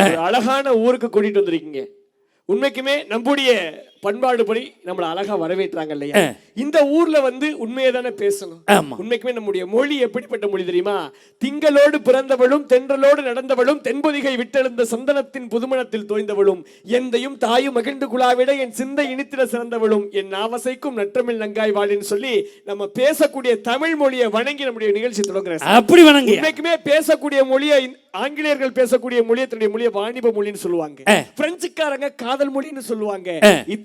அழகான ஊருக்கு கூட்டிட்டு வந்திருக்கீங்க. உண்மைக்குமே நம்முடைய பண்பாடுபடி நம்மள அழகா வரவேற்றாங்க இல்லையா? இந்த ஊர்ல வந்து உண்மையை தானே பேசணும். உண்மைக்குமே நம்முடைய மொழி எப்படிப்பட்ட மொழி தெரியுமா? திங்களோடு பிறந்தவளும் தென்றலோடு நடந்தவளும் தென்பொதிகை விட்டெழுந்த சந்தனத்தின் புதுமணத்தில் தோய்ந்தவளும் எந்தையும் தாயும் மகிழ்ந்து குழாவிட என் சிந்தை இனித்திட சிறந்தவளும் என் நாவசைக்கும் நற்றமிழ் நங்காய் வாழின்னு சொல்லி நம்ம பேசக்கூடிய தமிழ் மொழியை வணங்கி நம்முடைய நிகழ்ச்சி தொடங்குறேன் அப்படி வணங்க. உண்மைக்குமே பேசக்கூடிய மொழியை ஆங்கிலேயர்கள் பேசக்கூடிய மொழியை தன்னுடைய மொழியை வாணிப மொழின்னு சொல்லுவாங்க. பிரெஞ்சுக்காரங்க காதல் மொழின்னு சொல்லுவாங்க.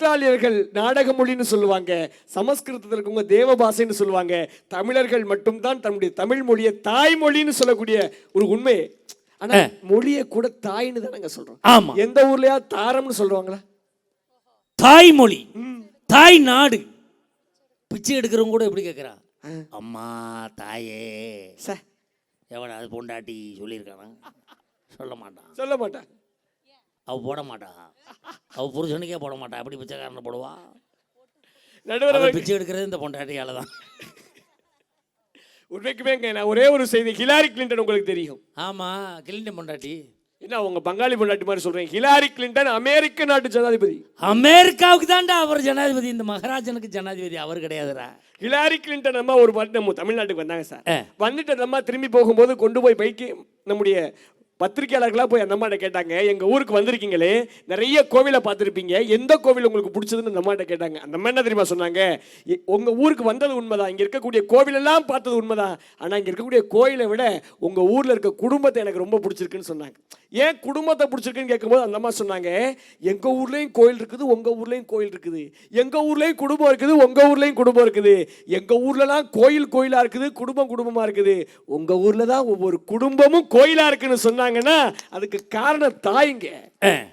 இத்தாலியர்கள் நாடக மொழின்னு சொல்லுவாங்க சமஸ்கிருதத்தில் இருக்கவங்க தேவ பாஷைன்னு சொல்லுவாங்க தமிழர்கள் மட்டும்தான் தன்னுடைய தமிழ் மொழியை தாய்மொழின்னு சொல்லக்கூடிய ஒரு உண்மை. ஆனா மொழியை கூட தாய்ன்னு தானங்க சொல்றோம். ஆமா. எந்த ஊர்லயா தாரம்னு சொல்றாங்களா தாய்மொழி தாய் நாடு. பிச்சை எடுக்கிறவங்க கூட எப்படி கேட்குறான் அம்மா தாயே. ச. எவன் அது பொண்டாட்டி சொல்லியிருக்கானா? சொல்ல மாட்டான். சொல்ல மாட்டாங்க அவ போட மாட்டா. அவ புருஷனுக்கே போட மாட்டா. அப்படி பிச்சைக்காரனை போடுவா? நடுவர் பிச்சை எடுக்கிறது இந்த பொண்டாட்டியால தான். உண்மைக்குமே நான் ஒரே ஒரு செய்தி. ஹிலாரி கிளின்டன் உங்களுக்கு தெரியும். ஆமா கிளிண்டன் பொண்டாட்டி. என்ன உங்க பங்காளி பொண்டாட்டி மாதிரி சொல்றீங்க? ஹிலாரி கிளின்டன் அமெரிக்க நாட்டு ஜனாதிபதி. அமெரிக்காவுக்கு தான்டா அவர் ஜனாதிபதி. இந்த மகாராஜனுக்கு ஜனாதிபதி அவர் கிடையாதுடா. ஹிலாரி கிளின்டன் அம்மா ஒரு வாட்டி நம்ம தமிழ்நாட்டுக்கு வந்தாங்க சார். வந்துட்டு அந்த அம்மா திரும்பி போகும்போது கொண்டு போய் பைக்கு நம்முடைய பத்திரிகையாளர்களாக போய் அந்த அம்மாட்ட கேட்டாங்க எங்கள் ஊருக்கு வந்திருக்கீங்களே நிறைய கோவிலை பார்த்துருப்பீங்க எந்த கோவில் உங்களுக்கு பிடிச்சதுன்னு அந்த அம்மாட்ட கேட்டாங்க. அந்த அம்மா என்ன தெரியுமா சொன்னாங்க "எ- ஊருக்கு வந்தது உண்மைதான் இங்கே இருக்கக்கூடிய கோவிலெல்லாம் பார்த்தது உண்மைதான் ஆனால் இங்கே இருக்கக்கூடிய கோயிலை விட உங்கள் ஊரில் இருக்க குடும்பத்தை எனக்கு ரொம்ப பிடிச்சிருக்குன்னு சொன்னாங்க. ஏன் குடும்பத்தை பிடிச்சிருக்குன்னு கேட்கும்போது அந்த அம்மா சொன்னாங்க எங்கள் ஊர்லேயும் கோயில் இருக்குது உங்கள் ஊர்லேயும் கோயில் இருக்குது எங்கள் ஊர்லேயும் குடும்பம் இருக்குது உங்கள் ஊர்லேயும் குடும்பம் இருக்குது எங்கள் ஊர்லலாம் கோயில் கோயிலாக இருக்குது குடும்பம் குடும்பமாக இருக்குது உங்கள் ஊரில் தான் ஒவ்வொரு குடும்பமும் கோயிலாக இருக்குன்னு சொன்னாங்கன்னா அதுக்கு காரணம் தாய்ங்க.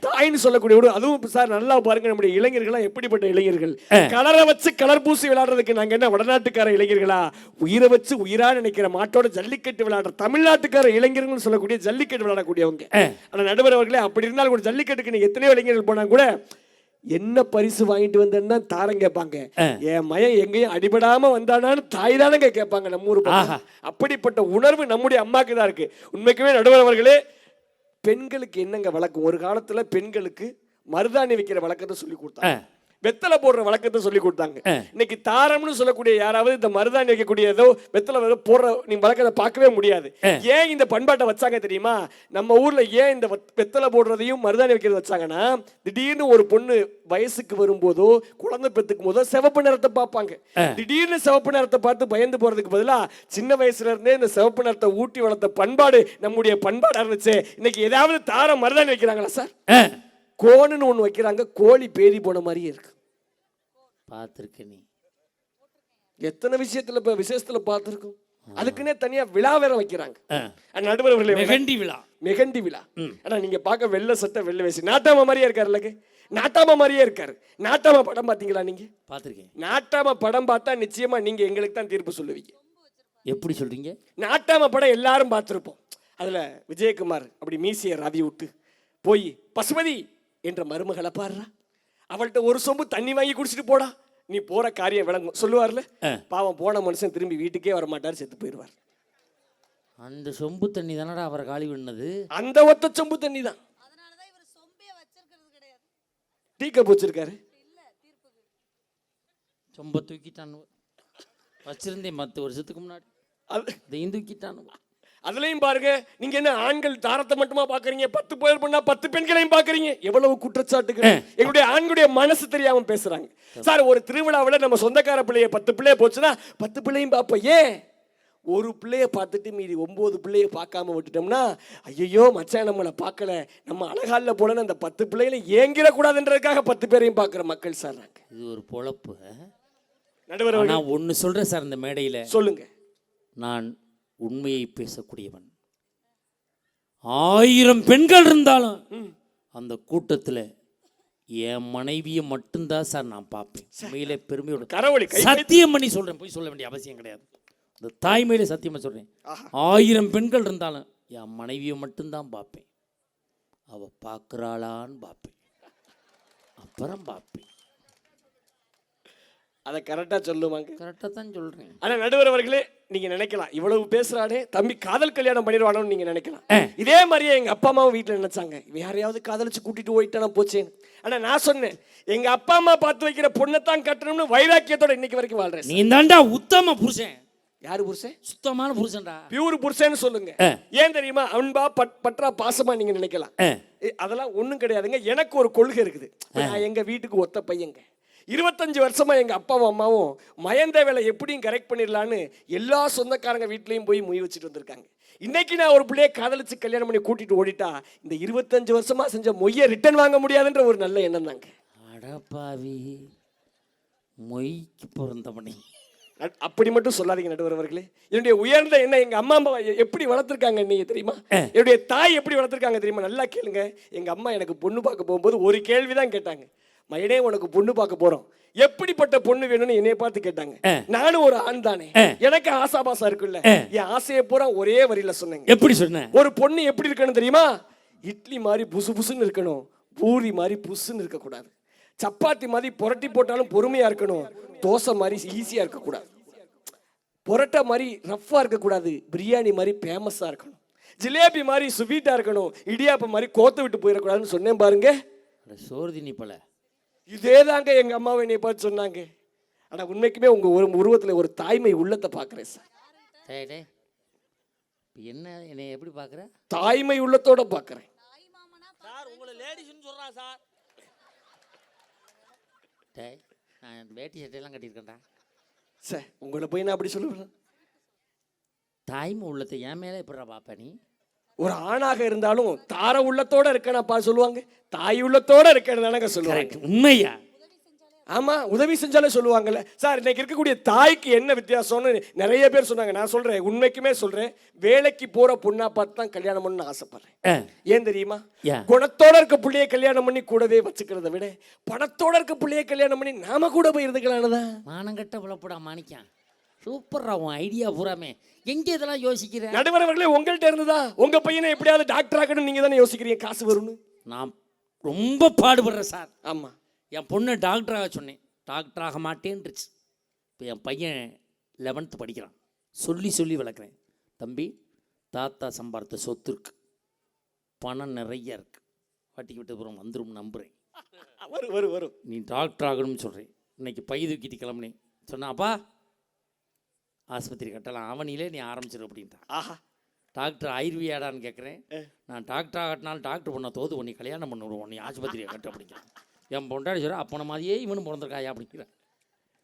தாய்ன்னு சொல்லக்கூடிய அதுவும் சார் நல்லா பாருங்க நம்முடைய இளைஞர்கள்லாம் எப்படிப்பட்ட இளைஞர்கள்? கலரை வச்சு கலர் பூசி விளையாடுறதுக்கு நாங்க என்ன வடநாட்டுக்கார இளைஞர்களா? உயிரை வச்சு உயிரா நினைக்கிற மாட்டோட ஜல்லிக்கட்டு விளையாடுற தமிழ்நாட்டுக்கார இளைஞர்கள் சொல்லக்கூடிய ஜல்லிக்கட்டு விளையாடக்கூடியவங்க. ஆனா நடுவர் அவர்களே அப்படி இருந்தாலும் கூட ஜல்லிக்கட்டுக்கு நீங்க எத்தனையோ இளைஞர்கள் போனா கூட என்ன பரிசு வாங்கிட்டு வந்தேன்னா தாரம் கேட்பாங்க. என் மயன் எங்கேயும் அடிபடாம வந்தானான்னு தாய் தானங்க கேட்பாங்க நம்ம ஊர். அப்படிப்பட்ட உணர்வு நம்முடைய அம்மாக்கு தான் இருக்கு. உண்மைக்குமே நடுவர் அவர்களே பெண்களுக்கு என்னங்க வழக்கம்? ஒரு காலத்துல பெண்களுக்கு மருதாணி வைக்கிற வழக்கத்தை சொல்லி கொடுத்தாங்க. வெத்தலை போடுற வழக்கத்தை சொல்லி கொடுத்தாங்க. இன்னைக்கு தாரம்னு சொல்லக்கூடிய யாராவது இந்த மருதாணி வைக்கக்கூடிய ஏதோ வெத்தலை போடுற நீ வழக்கத்தை பார்க்கவே முடியாது. ஏன் இந்த பண்பாட்டை வச்சாங்க தெரியுமா? நம்ம ஊர்ல ஏன் இந்த வெத்- வெத்தலை போடுறதையும் மருதாணி வைக்கிறது வச்சாங்கன்னா திடீர்னு ஒரு பொண்ணு வயசுக்கு வரும்போதோ குழந்தை பெத்துக்கும் போதோ சிவப்பு நிறத்தை பார்ப்பாங்க. திடீர்னு சிவப்பு நிறத்தை பார்த்து பயந்து போறதுக்கு பதிலா சின்ன வயசுல இருந்தே இந்த சிவப்பு நிறத்தை ஊட்டி வளர்த்த பண்பாடு நம்முடைய பண்பாடா இருந்துச்சு. இன்னைக்கு ஏதாவது தாரம் மருதாணி வைக்கிறாங்களா சார்? கோணுன்னு ஒண்ணு வைக்கிறாங்க கோழி பேதி போன மாதிரியே இருக்கு. பார்த்துருக்க நீ. எத்தனை விஷயத்துல இப்ப விசேஷத்துல பார்த்திருக்கோம்? அதுக்குன்னே தனியா விழா வேற வைக்கிறாங்க. அஹ் நடுவர் அவர்களே மெகண்டி விழா. மெகந்தி விழா. ஆனா நீங்க பார்க்க வெள்ளை சட்டை வெள்ளை வேசி நாட்டாம மாதிரியே இருக்காருல்லங்க நாட்டாம மாதிரியே இருக்காரு. நாட்டாம படம் பாத்தீங்களா நீங்க? பார்த்துருக்கேன். நாட்டாம படம் பார்த்தா நிச்சயமா நீங்க எங்களுக்கு தான் தீர்ப்பு சொல்லுவீங்க. எப்படி சொல்றீங்க? நாட்டாம படம் எல்லாரும் பார்த்திருப்போம். அதுல விஜயகுமார் அப்படி மீசிய ரவி விட்டு போய் பசுமதி என்ற மருமகளை பாடுறா. அவள்கிட்ட ஒரு சொம்பு தண்ணி வாங்கி குடிச்சிட்டு போடா. நீ போற காரியம் விளங்கும் சொல்லுவார்ல? பாவம் போன மனுஷன் திரும்பி வீட்டுக்கே வர மாட்டார் செத்து போயிடுவார். அந்த சொம்பு தண்ணி தானடா அவரை காலி பண்ணது? அந்த ஒத்த சொம்பு தண்ணி தான். அதனாலதான் இவர் சொம்பே தூக்கிட்டான் வச்சிருந்தேன் பத்து வருஷத்துக்கு முன்னாடி. அது தூக்கிட்டான் அதுலயும் பாருங்க நீங்க என்ன ஆண்கள் தாரத்தை மட்டுமா பாக்குறீங்க? பத்து பேர் பண்ணா பத்து பெண்களையும் பாக்குறீங்க? எவ்வளவு குற்றச்சாட்டுகள்? எங்களுடைய ஆண்களுடைய மனசு தெரியாம பேசுறாங்க. சார் ஒரு திருவிழாவுல நம்ம சொந்தக்கார பிள்ளைய பத்து பிள்ளைய போச்சுன்னா பத்து பிள்ளையும் பார்ப்போம் ஏன்? ஒரு பிள்ளைய பார்த்துட்டு மீதி ஒன்பது பிள்ளைய பார்க்காம விட்டுட்டோம்னா ஐயோ மச்சான் நம்மளை பார்க்கல. நம்ம அழகால போலன்னு அந்த பத்து பிள்ளைகளை ஏங்கிடக்கூடாதுன்றதுக்காக பத்து பேரையும் பார்க்குற மக்கள் சார் இது ஒரு பொழப்பு. நடுவர் நான் ஒன்று சொல்கிறேன் சார் இந்த மேடையில். சொல்லுங்க. நான் உண்மையை பேசக்கூடியவன். ஆயிரம் பெண்கள் இருந்தாலும் அந்த கூட்டத்தில் என் மனைவியை மட்டும்தான் சார் நான் பார்ப்பேன். உண்மையிலே பெருமையோட. கரவொலி கை சத்தியம் பண்ணி சொல்கிறேன் போய் சொல்ல வேண்டிய அவசியம் கிடையாது. இந்த தாய்மையில சத்தியமாக சொல்கிறேன் ஆயிரம் பெண்கள் இருந்தாலும் என் மனைவியை மட்டும்தான் பார்ப்பேன். அவ பார்க்குறாளான்னு பார்ப்பேன். அப்புறம் பார்ப்பேன். அதை கரெக்டா சொல்லுவாங்க கரெக்டாக தான் சொல்கிறேன் ஆனா நடுவர் அவர்களே நீங்க நினைக்கலாம். இவ்வளவு பேசுறானே. தம்பி காதல் கல்யாணம் பண்ணிடுவானோன்னு நீங்க நினைக்கலாம். இதே மாதிரியே எங்க அப்பா அம்மாவும் வீட்டுல நினைச்சாங்க. இவன் யாரையாவது காதலிச்சு கூட்டிட்டு போயிட்டானா போச்சேன்னு. ஆனா நான் சொன்னேன் எங்க அப்பா அம்மா பார்த்து வைக்கிற பொண்ணைத்தான் கட்டணும்னு வைராக்கியத்தோட இன்னைக்கு வரைக்கும் வாழ்றேன் நீ தாண்டா உத்தம புருஷன். யாரு புருஷன்? சுத்தமான புருஷன்டா. பியூர் புருஷன்னு சொல்லுங்க. ஏன் தெரியுமா? அன்பா பட் பற்றா பாசமா நீங்க நினைக்கலாம். அதெல்லாம் ஒண்ணும் கிடையாதுங்க. எனக்கு ஒரு கொள்கை இருக்குது. நான் எங்க வீட்டுக்கு ஒத்த பையங்க. இருபத்தஞ்சு வருஷமா எங்க அப்பாவும் அம்மாவும் மயந்த வேலை எப்படியும் கரெக்ட் பண்ணிடலான்னு எல்லா சொந்தக்காரங்க வீட்லயும் போய் முய் வச்சுட்டு வந்திருக்காங்க. இன்னைக்கு நான் ஒரு பிள்ளைய காதலிச்சு கல்யாணம் பண்ணி கூட்டிட்டு ஓடிட்டா இந்த இருபத்தஞ்சு வருஷமா செஞ்ச மொய்யை ரிட்டர்ன் வாங்க முடியாதுன்ற ஒரு நல்ல எண்ணம் தாங்க. அடப்பாவி மொய்க்கு பிறந்தவனே அப்படி மட்டும் சொல்லாதீங்க நடுவர் அவர்களே என்னுடைய உயர்ந்த என்ன எங்க அம்மா அம்மா எப்படி வளர்த்துருக்காங்க நீங்க தெரியுமா? என்னுடைய தாய் எப்படி வளர்த்துருக்காங்க தெரியுமா? நல்லா கேளுங்க. எங்க அம்மா எனக்கு பொண்ணு பார்க்க போகும்போது ஒரு கேள்வி தான் கேட்டாங்க. மயனே உனக்கு பொண்ணு பார்க்க போறோம். எப்படிப்பட்ட பொண்ணு வேணும்னு என்னைய பார்த்து கேட்டாங்க. நானும் ஒரு ஆண் தானே. எனக்கு ஆசாபாசம் இருக்குல்ல. என் ஆசையை பூரா ஒரே வரியில சொன்னேங்க. எப்படி சொன்ன? ஒரு பொண்ணு எப்படி இருக்கணும் தெரியுமா? இட்லி மாதிரி புசு புசுன்னு இருக்கணும். பூரி மாதிரி புசுன்னு இருக்கக்கூடாது. சப்பாத்தி மாதிரி புரட்டி போட்டாலும் பொறுமையா இருக்கணும். தோசை மாதிரி ஈஸியா இருக்கக்கூடாது. புரோட்டா மாதிரி ரஃப்பா இருக்கக்கூடாது. பிரியாணி மாதிரி ஃபேமஸா இருக்கணும். ஜிலேபி மாதிரி ஸ்வீட்டா இருக்கணும். இடியாப்பம் மாதிரி கோத்து விட்டு போயிடக்கூடாதுன்னு சொன்னேன் பாருங்க. நீ பல. இதே தாங்க எங்க அம்மாவை என்னை பார்த்து சொன்னாங்க. ஆனா உண்மைக்குமே உங்க ஒரு உருவத்துல ஒரு தாய்மை உள்ளத்தை பார்க்குறேன் சார். என்ன என்னை எப்படி பார்க்குற? தாய்மை உள்ளத்தோட பார்க்குறேன். தாய் மாமனா சார் உங்களை லேடிஸ்னு சொல்கிறான் சார். டேய் நான் வேட்டி சட்டையெல்லாம் கட்டியிருக்கேன்டா. சார் உங்களை போய் நான் அப்படி சொல்லுவேன். தாய்மை உள்ளத்தை என் மேலே எப்படிடா பார்ப்ப நீ? ஒரு ஆணாக இருந்தாலும் தார உள்ளத்தோட இருக்கேனப்பா சொல்லுவாங்க. தாய் உள்ளத்தோட இருக்கேன்னு தானங்க சொல்லுவாங்க. கரெக்ட் உண்மையா? ஆமா உதவி செஞ்சாலே சொல்லுவாங்கல்ல. சார் இன்னைக்கு இருக்கக்கூடிய தாய்க்கு என்ன வித்தியாசம்னு நிறைய பேர் சொன்னாங்க. நான் சொல்றேன் உண்மைக்குமே சொல்றேன். வேலைக்கு போற பொண்ணா பார்த்து தான் கல்யாணம் பண்ண ஆசைப்படுறேன். ஏன் தெரியுமா? குணத்தோட இருக்க புள்ளைய கல்யாணம் பண்ணி கூடவே வச்சுக்கிறத விட பணத்தோட இருக்க புள்ளைய கல்யாணம் பண்ணி நாம கூட போய் இருந்துக்கலாம்னுதான் மானங்கட்ட விளப்படா மாணிக்கம். சூப்பர்ரா உன் ஐடியா பூராமே. எங்கே இதெல்லாம் யோசிக்கிற? நடுவரவர்களே உங்கள்ட்ட இருந்துதா? உங்க பையனை எப்படியாவது டாக்டர் ஆக்கணும் நீங்க தானே யோசிக்கிறீங்க? காசு வரும்னு? நான் ரொம்ப பாடுபடுறேன் சார். ஆமா. என் பொண்ணு டாக்டராக சொன்னேன். டாக்டர் ஆக மாட்டேன்ருச்சு இப்போ என் பையன் லெவன்த்து படிக்கிறான். சொல்லி சொல்லி வளர்க்குறேன். தம்பி தாத்தா சம்பாதித்த சொத்து இருக்கு. பணம் நிறைய இருக்கு. வாட்டிக்கு விட்டு அப்புறம் வந்துடும் நம்புகிறேன் வரும் வரும் வரும். நீ டாக்டர் ஆகணும்னு சொல்கிறேன் இன்னைக்கு பை தூக்கிட்டு கிளம்புனேன். சொன்னாப்பா ஆஸ்பத்திரி கட்டலாம். அவனிலே நீ ஆரம்பிச்சிரு அப்படின்ட்டான் ஆஹா. டாக்டர் ஆயுர்வியாடான்னு கேட்குறேன் நான் டாக்டர் ஆகட்டினாலும் டாக்டர் பொண்ணை தோது உன்னை கல்யாணம் பண்ண விடுவோம் நீ ஆஸ்பத்திரியை கட்டு அப்படிங்கிறான். என் பொண்டாடி சொல்கிறேன் அப்பனை மாதிரியே இவனும் பிறந்திருக்காயா? அப்படிங்கிறேன்.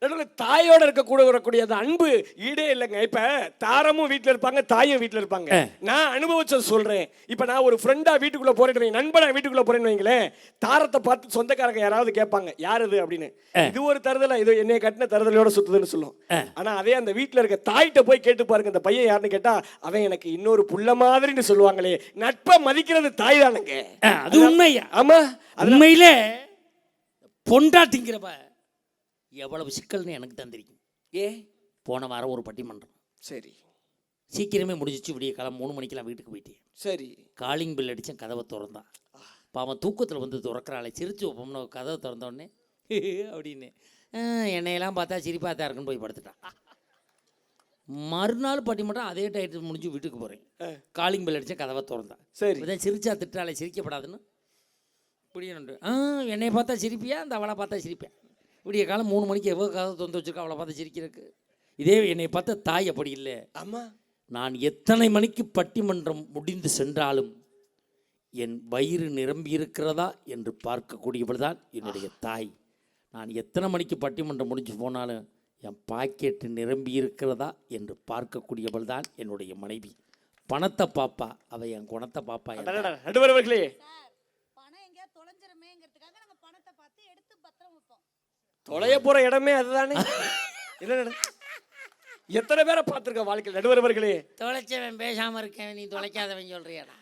நடுவில் தாயோட இருக்கக்கூட வரக்கூடிய அந்த அன்பு ஈடே இல்லைங்க. இப்ப தாரமும் வீட்ல இருப்பாங்க தாயும் வீட்ல இருப்பாங்க. நான் அனுபவிச்சது சொல்றேன். இப்ப நான் ஒரு ஃப்ரெண்டா வீட்டுக்குள்ள போறேன்னு வைங்க, நண்பனா வீட்டுக்குள்ள போறேன்னு வைங்களேன் தாரத்தை பார்த்து சொந்தக்காரங்க யாராவது கேட்பாங்க யார் இது? அப்படின்னு. இது ஒரு தருதலா? இது என்னைய கட்டின தருதலையோட சுத்துதுன்னு சொல்லும். ஆனா அதே அந்த வீட்ல இருக்க தாய்கிட்ட போய் கேட்டு பாருங்க இந்த பையன் யாருன்னு கேட்டா அவன் எனக்கு இன்னொரு புள்ள மாதிரின்னு சொல்லுவாங்களே. நட்பை மதிக்கிறது தாய் தானுங்க. அது உண்மையா? ஆமா. உண்மையிலே பொண்டாட்டிங்கிறப்ப எவ்வளவு சிக்கல்னு எனக்கு தான் தெரியும். ஏ போன வாரம் ஒரு பட்டிமன்றம். சரி. சீக்கிரமே முடிஞ்சிச்சு விடிய காலம் மூணு மணிக்கெல்லாம் வீட்டுக்கு போயிட்டேன் சரி. காலிங் பில் அடித்தேன் கதவை திறந்தான். பாவன் தூக்கத்தில் வந்து திறக்கிறாளே சிரிச்சு வைப்போம்னு கதவை திறந்த உடனே அப்படின்னு. "ஆ, என்னையெல்லாம் பார்த்தா சிரிப்பாக தான் இருக்குன்னு போய் படுத்துட்டான். மறுநாள் பட்டிமன்றம் அதே டைட்டு முடிஞ்சு வீட்டுக்கு போகிறேன் காலிங் பில் அடித்தேன் கதவை திறந்தான். சரி. இதான் சிரிச்சா திட்டாலே சிரிக்கப்படாதுன்னு. இப்படியே ஆ என்னை பார்த்தா சிரிப்பியா? அந்த அவளை பார்த்தா சிரிப்பேன். விடிய காலம் மூணு மணிக்கு எவ்வளோ கதை தொந்து வச்சிருக்கா அவளை பார்த்தா சிரிக்கிறதுக்கு. இதே என்னை பார்த்த தாய் அப்படி இல்லை. ஆமா. நான் எத்தனை மணிக்கு பட்டிமன்றம் முடிந்து சென்றாலும் என் வயிறு நிரம்பி இருக்கிறதா என்று பார்க்கக்கூடியவள் தான் என்னுடைய தாய். நான் எத்தனை மணிக்கு பட்டிமன்றம் முடிஞ்சு போனாலும் என் பாக்கெட்டு நிரம்பி இருக்கிறதா என்று பார்க்கக்கூடியவள் தான் என்னுடைய மனைவி. பணத்தை பாப்பா அவ என் குணத்தை பாப்பா என் அடடடா, நடுவரவர்களே சார் பணம் எங்கேயா தொலைஞ்சிருமேங்கிறதுக்காக நாங்க பணத்தை பார்த்து எடுத்து பத்திரம் வைப்போம் தொலைய போற இடமே அதுதானே. நடு- எத்தனை பேரை பார்த்திருக்க வாழ்க்கையில்? நடுவரவர்களே தொலைச்சவன் பேசாமல் இருக்கேன் நீ தொலைக்காதவன் சொல்றியாடா.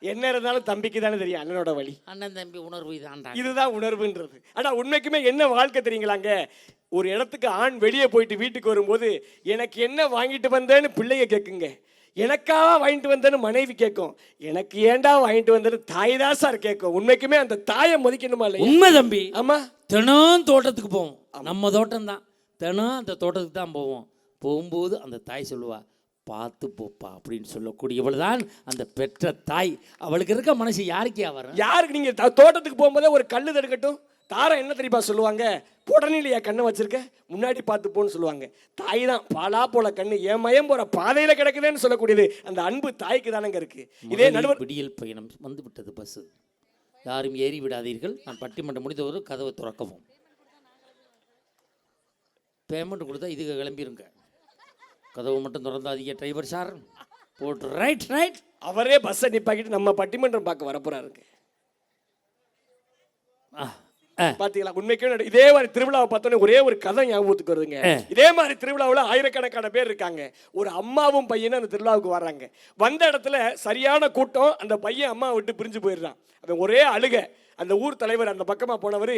என்ன இருந்தாலும் தம்பிக்கு தானே தெரியும் அண்ணனோட வழி. அண்ணன் தம்பி உணர்வு இதான்டா. இதுதான் உணர்வுன்றது. ஆனா உண்மைக்குமே என்ன வாழ்க்கை தெரியுங்களாங்க ஒரு இடத்துக்கு ஆண் வெளியே போயிட்டு வீட்டுக்கு வரும்போது எனக்கு என்ன வாங்கிட்டு வந்தேன்னு பிள்ளைய கேட்குங்க எனக்காவா வாங்கிட்டு வந்தேன்னு மனைவி கேட்கும். எனக்கு ஏன்டா வாங்கிட்டு வந்தேன்னு தாய் தான் சார் கேட்கும். உண்மைக்குமே அந்த தாயை மதிக்கணுமா இல்லையா? உண்மை தம்பி. ஆமா. தினம் தோட்டத்துக்கு போவோம். நம்ம தோட்டம் தான். தினம் அந்த தோட்டத்துக்கு தான் போவோம். போகும்போது அந்த தாய் சொல்லுவா பார்த்து போப்பா அப்படின்னு சொல்லக்கூடியவள் தான் அந்த பெற்ற தாய். அவளுக்கு இருக்க மனசு யாருக்கே வரும்? யாருக்கு நீங்க த- தோட்டத்துக்கு போகும்போதே ஒரு கல்லு தடுக்கட்டும்? தாரம் என்ன தெரியுமா சொல்லுவாங்க? புடனிலையா கண்ணை வச்சிருக்க? முன்னாடி பார்த்து போன்னு சொல்லுவாங்க. தாய் தான் பாலா போல கண்ணு என் மயம் போற பாதையில கிடக்குதுன்னு சொல்லக்கூடியது. அந்த அன்பு தாய்க்கு தானங்க இருக்கு. இதே நடுவர் விடியல் பயணம் வந்து விட்டது பஸ்ஸு யாரும் ஏறி விடாதீர்கள். நான் பட்டிமன்றம் முடிந்தவரை கதவை திறக்கவும். பேமெண்ட் கொடுத்தா இதுக்கு கிளம்பிருங்க. கதவு மட்டும் திறந்தாதீங்க டிரைவர் சார் போட்டு ரைட் ரைட் அவரே பஸ்ஸை நிப்பாக்கிட்டு நம்ம பட்டிமன்றம் பார்க்க வரப்போறாருங்க ஆ பாத்தீங்களா? உண்மைக்கே நட- இதே மாதிரி திருவிழாவை பார்த்தோன்னே ஒரே ஒரு கதை ஞாபகத்துக்கு வருதுங்க. இதே மாதிரி திருவிழாவில் ஆயிரக்கணக்கான பேர் இருக்காங்க. ஒரு அம்மாவும் பையனும் அந்த திருவிழாவுக்கு வர்றாங்க வந்த இடத்துல சரியான கூட்டம் அந்த பையன் அம்மா விட்டு பிரிஞ்சு போயிடுறான். அவன் ஒரே அழுக. அந்த ஊர் தலைவர் அந்த பக்கமாக போனவர்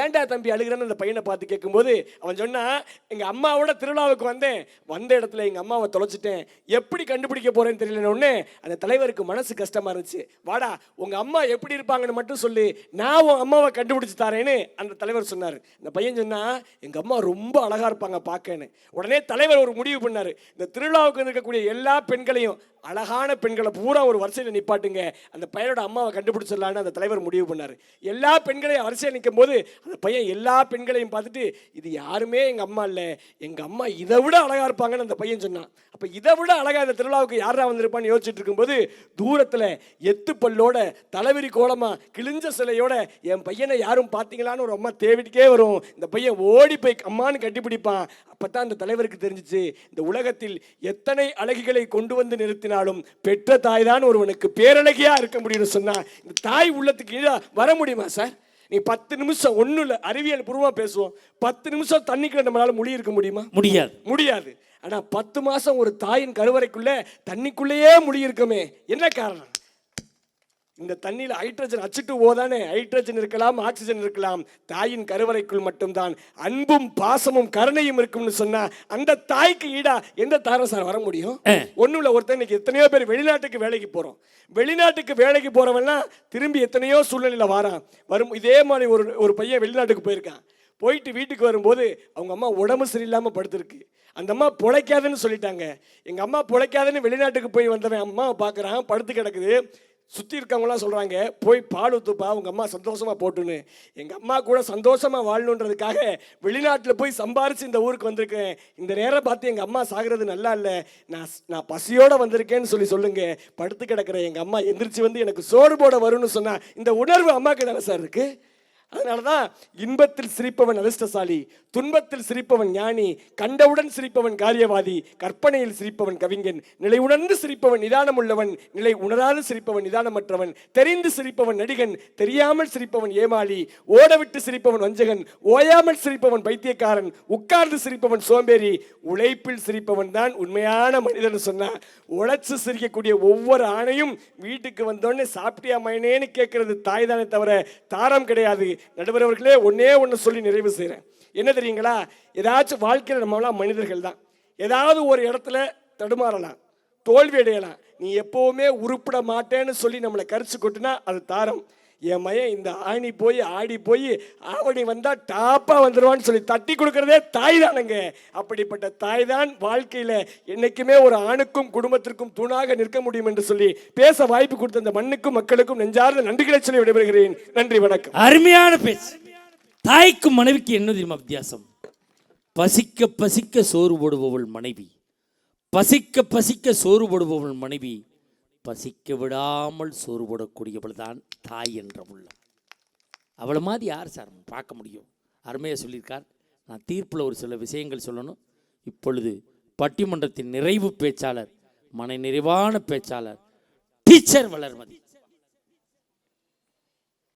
ஏன்டா தம்பி அழுகிறன்னு? அந்த பையனை பார்த்து கேட்கும்போது அவன் சொன்னால் எங்கள் அம்மாவோட திருவிழாவுக்கு வந்தேன். வந்த இடத்துல எங்கள் அம்மாவை தொலைச்சிட்டேன். எப்படி கண்டுபிடிக்க போகிறேன்னு தெரியலன்னு அந்த தலைவருக்கு மனசு கஷ்டமாக இருந்துச்சு. வாடா உங்கள் அம்மா எப்படி இருப்பாங்கன்னு மட்டும் சொல்லி. நான் உன் அம்மாவை கண்டுபிடிச்சி தரேன்னு அந்த தலைவர் சொன்னார். இந்த பையன் சொன்னால் எங்கள் அம்மா ரொம்ப அழகாக இருப்பாங்க பார்க்கன்னு உடனே தலைவர் ஒரு முடிவு பண்ணார். இந்த திருவிழாவுக்கு இருக்கக்கூடிய எல்லா பெண்களையும் அழகான பெண்களை பூரா ஒரு வரிசையில் நிப்பாட்டுங்க. அந்த பையனோட அம்மாவை கண்டுபிடிச்சிடலான்னு அந்த தலைவர் முடிவு பண்ணார். எல்லா பெண்களையும் வரிசையில் நிற்கும் போது அந்த பையன் எல்லா பெண்களையும் பார்த்துட்டு இது யாருமே எங்கள் அம்மா இல்லை எங்கள் அம்மா இதை விட அழகா இருப்பாங்கன்னு அந்த பையன் சொன்னான். அப்போ இதை விட அழகா இந்த திருவிழாவுக்கு யாரா வந்திருப்பான்னு யோசிச்சுட்டு இருக்கும்போது தூரத்தில் எத்து பல்லோட தலைவிரி கோலமா கிழிஞ்ச சிலையோட என் பையனை யாரும் பார்த்தீங்களான்னு ஒரு அம்மா தேவிட்டுக்கே வரும். இந்த பையன் ஓடி போய் அம்மானு கட்டிப்பிடிப்பான். அப்பதான் அந்த தலைவருக்கு தெரிஞ்சிச்சு இந்த உலகத்தில் எத்தனை அழகிகளை கொண்டு வந்து நிறுத்தினாலும் பெற்ற தாய் தான் ஒருவனுக்கு பேரழகியா இருக்க முடியும்னு சொன்னா இந்த தாய் உள்ளத்துக்கு கீழே வர முடியுமா சார்? நீ பத்து நிமிஷம் ஒன்றும் இல்லை அறிவியல் பூர்வமா பேசுவோம். பத்து நிமிஷம் தண்ணிக்குள்ள நம்மளால மொழி இருக்க முடியுமா? முடியாது. முடியாது. ஆனா பத்து மாசம் ஒரு தாயின் கருவறைக்குள்ள தண்ணிக்குள்ளேயே முடி இருக்குமே. என்ன காரணம்? இந்த தண்ணியில் ஹைட்ரஜன் அச்சுட்டு ஓதானே? ஹைட்ரஜன் இருக்கலாம் ஆக்சிஜன் இருக்கலாம். தாயின் கருவறைக்குள் மட்டும்தான். அன்பும் பாசமும் கருணையும் இருக்கும்னு சொன்னா அந்த தாய்க்கு ஈடா எந்த தாரம் சார் வர முடியும்? ஒண்ணும் இல்ல ஒருத்தன் இன்னைக்கு எத்தனையோ பேர் வெளிநாட்டுக்கு வேலைக்கு போறோம். வெளிநாட்டுக்கு வேலைக்கு போறவன்லாம் திரும்பி எத்தனையோ சூழ்நிலையில வாரான். வரும் இதே மாதிரி ஒரு ஒரு பையன் வெளிநாட்டுக்கு போயிருக்கான். போயிட்டு வீட்டுக்கு வரும்போது அவங்க அம்மா உடம்பு சரியில்லாமல் படுத்திருக்கு. அந்த அம்மா பொழைக்காதுன்னு சொல்லிட்டாங்க. எங்கள் அம்மா பொழைக்காதுன்னு வெளிநாட்டுக்கு போய் வந்தவன் அம்மாவை பார்க்குறான் படுத்து கிடக்குது. சுற்றி இருக்கவங்களாம் சொல்கிறாங்க போய் பால் ஊத்துப்பா உங்கள் அம்மா சந்தோஷமாக போட்டுன்னு. எங்கள் அம்மா கூட சந்தோஷமாக வாழணுன்றதுக்காக வெளிநாட்டில் போய் சம்பாரித்து இந்த ஊருக்கு வந்திருக்கேன். இந்த நேரம் பார்த்து எங்கள் அம்மா சாகிறது நல்லா இல்லை. நான் நான் பசியோடு வந்திருக்கேன்னு சொல்லி சொல்லுங்கள் படுத்து கிடக்கிற எங்கள் அம்மா எந்திரிச்சு வந்து எனக்கு சோறு போட வரும்னு சொன்னால் இந்த உணர்வு அம்மாவுக்கு தானே சார் இருக்குது அதனால தான் இன்பத்தில் சிரிப்பவன் அதிர்ஷ்டசாலி துன்பத்தில் சிரிப்பவன் ஞானி கண்டவுடன் சிரிப்பவன் காரியவாதி கற்பனையில் சிரிப்பவன் கவிஞன் நிலை உணர்ந்து சிரிப்பவன் நிதானம் உள்ளவன் நிலை உணராது சிரிப்பவன் நிதானமற்றவன் தெரிந்து சிரிப்பவன் நடிகன் தெரியாமல் சிரிப்பவன் ஏமாளி ஓடவிட்டு சிரிப்பவன் வஞ்சகன் ஓயாமல் சிரிப்பவன் பைத்தியக்காரன் உட்கார்ந்து சிரிப்பவன் சோம்பேறி உழைப்பில் சிரிப்பவன் தான் உண்மையான மனிதன் சொன்னான் உழைச்சு சிரிக்கக்கூடிய ஒவ்வொரு ஆணையும் வீட்டுக்கு வந்தோடனே சாப்பிட்டியா மயனேன்னு கேட்கறது தாய் தானே தவிர தாரம் கிடையாது. நடுவரவர்களே ஒன்னே ஒன்று சொல்லி நிறைவு செய்கிறேன் என்ன தெரியுங்களா? ஏதாச்சும் வாழ்க்கையில் நம்மளாம் மனிதர்கள் தான். ஏதாவது ஒரு இடத்துல தடுமாறலாம் தோல்வி அடையலாம். நீ எப்போவுமே உருப்பிட மாட்டேன்னு சொல்லி நம்மளை கரிச்சு கொட்டுனா அது தாரம். என் மயன் இந்த ஆணி போய் ஆடி போய் ஆவணி வந்தால் டாப்பாக வந்துடுவான்னு சொல்லி தட்டி கொடுக்குறதே தாய் தானுங்க அப்படிப்பட்ட தாய் தான் வாழ்க்கையில் என்னைக்குமே ஒரு ஆணுக்கும் குடும்பத்திற்கும் தூணாக நிற்க முடியும் என்று சொல்லி பேச வாய்ப்பு கொடுத்த இந்த மண்ணுக்கும் மக்களுக்கும் நெஞ்சார்ந்த நன்றிகளை சொல்லி விடைபெறுகிறேன். நன்றி வணக்கம். அருமையான பேச்சு. தாய்க்கும் மனைவிக்கு என்ன தெரியுமா வித்தியாசம்? பசிக்க பசிக்க சோறு போடுபவள் மனைவி. பசிக்க பசிக்க சோறு போடுபவள் மனைவி. பசிக்க விடாமல் சோறு போடக்கூடியவள் தான் தாய் என்ற உள்ளம். அவளை மாதிரி யார் சார் பார்க்க முடியும்? அருமையாக சொல்லியிருக்கார். நான் தீர்ப்பில் ஒரு சில விஷயங்கள் சொல்லணும். இப்பொழுது பட்டிமன்றத்தின் நிறைவு பேச்சாளர் மன நிறைவான பேச்சாளர் டீச்சர் வளர்மதி.